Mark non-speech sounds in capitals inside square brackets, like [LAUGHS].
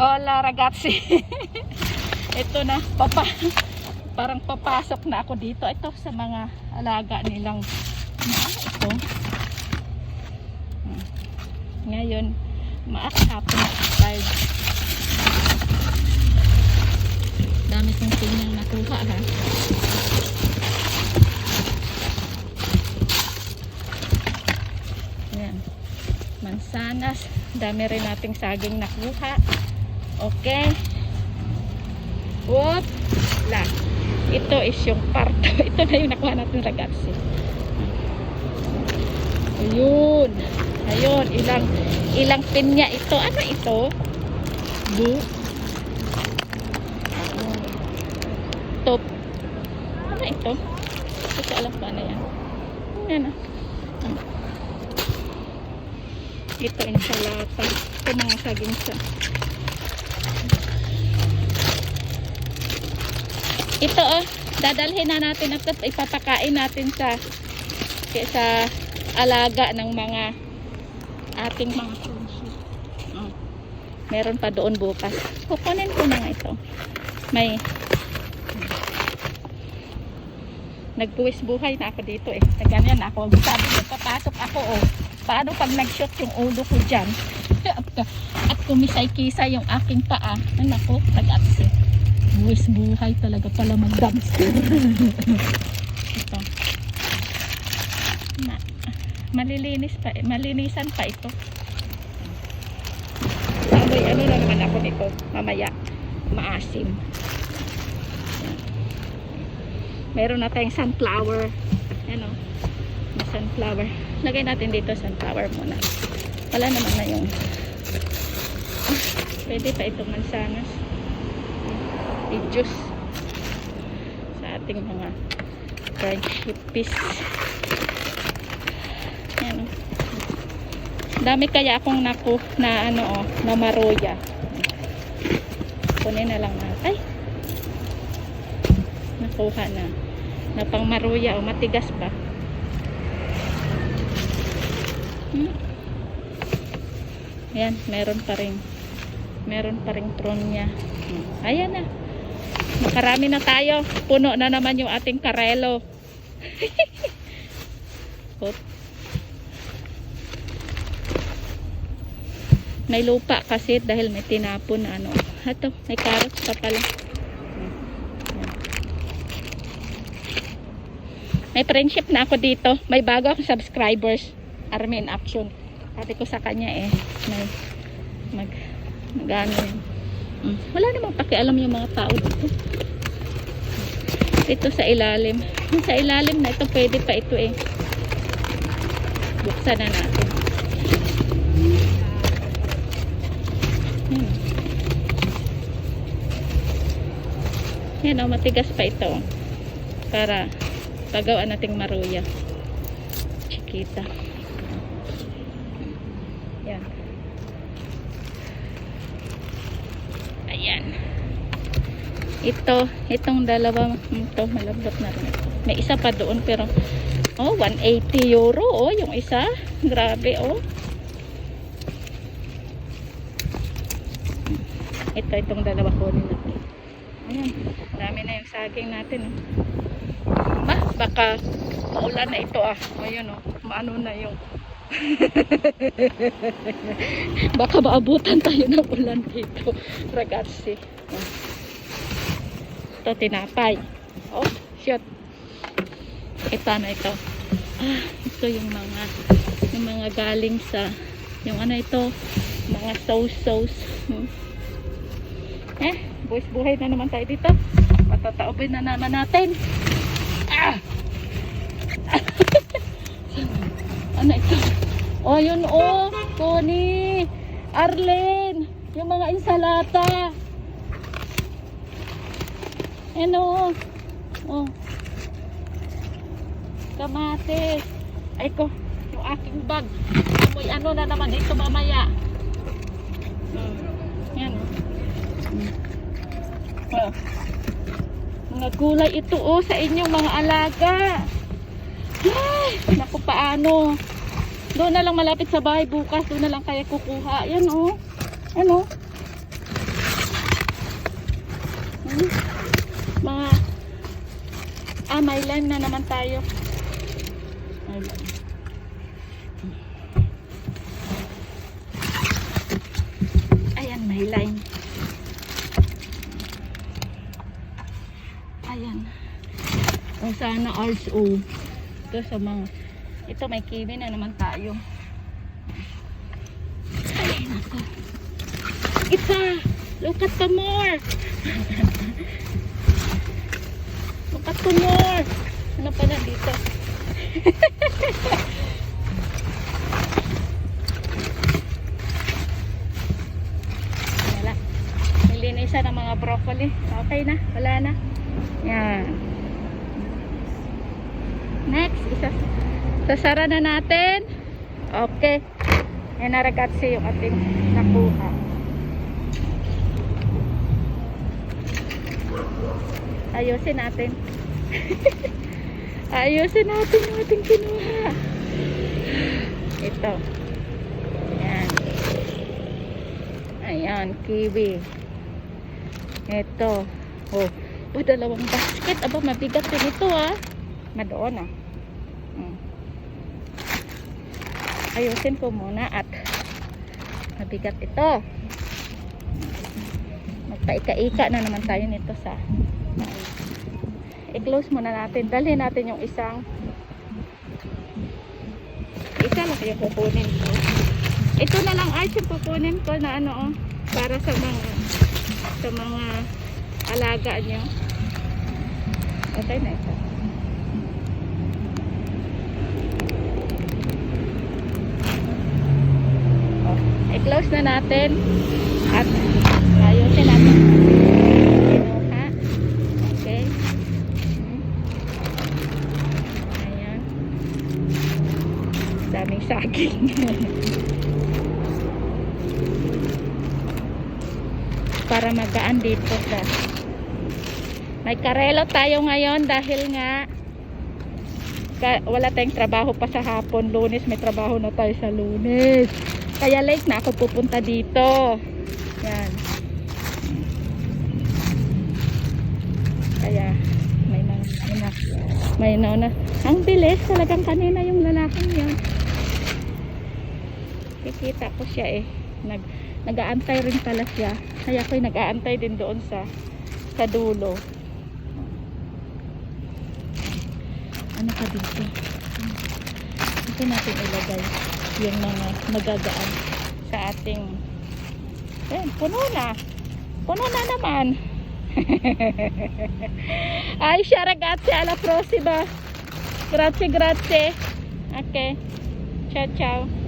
Hola ragazzi. [LAUGHS] Ito na, papa. Parang papasok na ako dito. Ito sa mga alaga nilang ito. Ngayon, maakapon expired. Dami kong pinyang nakuha ha. Ayan. Mansanas. Dami rin nating saging nakuha. Okay. Whoop. La. Ito is yung parto. [LAUGHS] Ito na yung nakuha natin ragazzi. Ayun. Ayun. Ilang, ilang pinya ito. Ano ito? Bu. Top. Ano ito? Hindi ko alam kung ano yan. Yan ah. Ito ensalata. Ito mga saging sa. Ito oh, dadalhin na natin at ipapakain natin sa sa alaga ng mga ating mga. Oh. Meron pa doon bukas. Kukunin ko na nga ito. May nagbuwis buhay na ako dito eh. Ganyan ako. Sabi ko, papasok ako oh. Paano pag nag-shoot yung ulo ko dyan? [LAUGHS] At kumisay-kisa yung aking paa. Ano ko, tag-atsi. Buwis buhay talaga pala mag-dumpster. ito. Na, malilinis pa, malinisan pa ito. Amoy, ano na naman ako nito, mamaya, maasim. Meron na tayong sunflower. Ano, may sunflower. Lagay natin dito sunflower muna. Wala naman na yung Ah, pwede pa itong mansanas. I-juice sa ating mga friendship piece. Yan. oh. Dami kaya akong naku na ano oh, na maroya. Kunin na lang natin. Ay! Nakuha na. Na pang maroya o matigas ba? Hmm. Ayan, meron pa rin. Meron pa rin prawn niya. Hmm. Ayan na. Makarami na tayo. Puno na naman yung ating karelo. May lupa kasi dahil may tinapon na ano. Hato, may carrots pa pala. May friendship na ako dito. May bago akong subscribers. Army in Action. Sabi ko sa kanya eh, may mag magano yun. Mm. Wala namang pakialam yung mga tao dito. Ito sa ilalim. Sa ilalim na ito, pwede pa ito eh. Buksan na natin. Hmm. Yan o, matigas pa ito. Para pagawaan nating maruya. Chiquita. Yan. Ayan. Ito, itong dalawa, ito, malambot na rin. May isa pa doon, pero, oh, 180 euro, oh, yung isa. Grabe, oh. Ito, itong dalawa kunin natin. Ayan, dami na yung saging natin, oh. Ma, baka maulan na ito, ah. Ayun, oh, maano na yung [LAUGHS] Baka maabutan tayo ng ulan dito. Ragazzi. Oh. Ito, tinapay. Oh, shit. Ito na ito. Ah, ito yung mga yung mga galing sa yung ano ito, mga sauce sauce. Hmm. Eh, buwis buhay na naman tayo dito. Patataobin na naman natin. Ah! [LAUGHS] ano ito? Oh, yun oh, Connie, Arlen, yung mga insalata. Ano? Oh. Kamatis. Ay ko, yung aking bag. Amoy ano na naman ito mamaya. Hmm. Yan oh. Hmm. Oh. Mga gulay ito oh sa inyong mga alaga. Ay, naku paano? Doon na lang malapit sa bahay bukas. Doon na lang kaya kukuha. Yan oh. Ano? Hmm? Mga ah, may lime na naman tayo. May. Ayan, may lime. Ayan. O sana RSO. Ito sa mga ito may kiwi na naman tayo. Ay, nako. Isa! Look at the more! [LAUGHS] More! Ano pa na dito? Wala. Nilinisan ng mga broccoli. Okay na. Wala na. Yan. Next, isa sasara na natin. Okay. Yan na ragazzi yung ating nakuha. Ayusin natin. [LAUGHS] Ayusin natin yung ating kinuha. Ito. Ayan. Ayan, kiwi. Ito. Oh, oh dalawang basket. Aba, mabigat din ito ah. Madoon ah. Hmm. Ayusin ko muna at mabigat ito. Magpaika-ika na naman tayo nito sa i-close muna natin. Dalhin natin yung isang isa lang yung kukunin ko. Ito na lang ay yung kukunin ko na ano oh, para sa mga sa mga alaga nyo. Okay na ito. Oh, i-close na natin at ayusin natin. Kinuha. Okay. Hmm. Ayan. Daming saging. Para magaan dito sa may karelo tayo ngayon dahil nga ka- wala tayong trabaho pa sa hapon. Lunes may trabaho na tayo sa lunes. Kaya late na ako pupunta dito. Yan. Kaya may na, may na, may na. Ang bilis talagang kanina yung lalaking yan. Kikita ko siya eh. Nag, nag-aantay rin pala siya. Kaya ako'y nag-aantay din doon sa sa dulo. Ano pa dito? Ito natin ilagay yung mga magagaan sa ating Ayan, puno na. Puno na naman. [LAUGHS] Ay, siya ragazzi, alla prossima. Grazie, grazie. Okay. Ciao, ciao.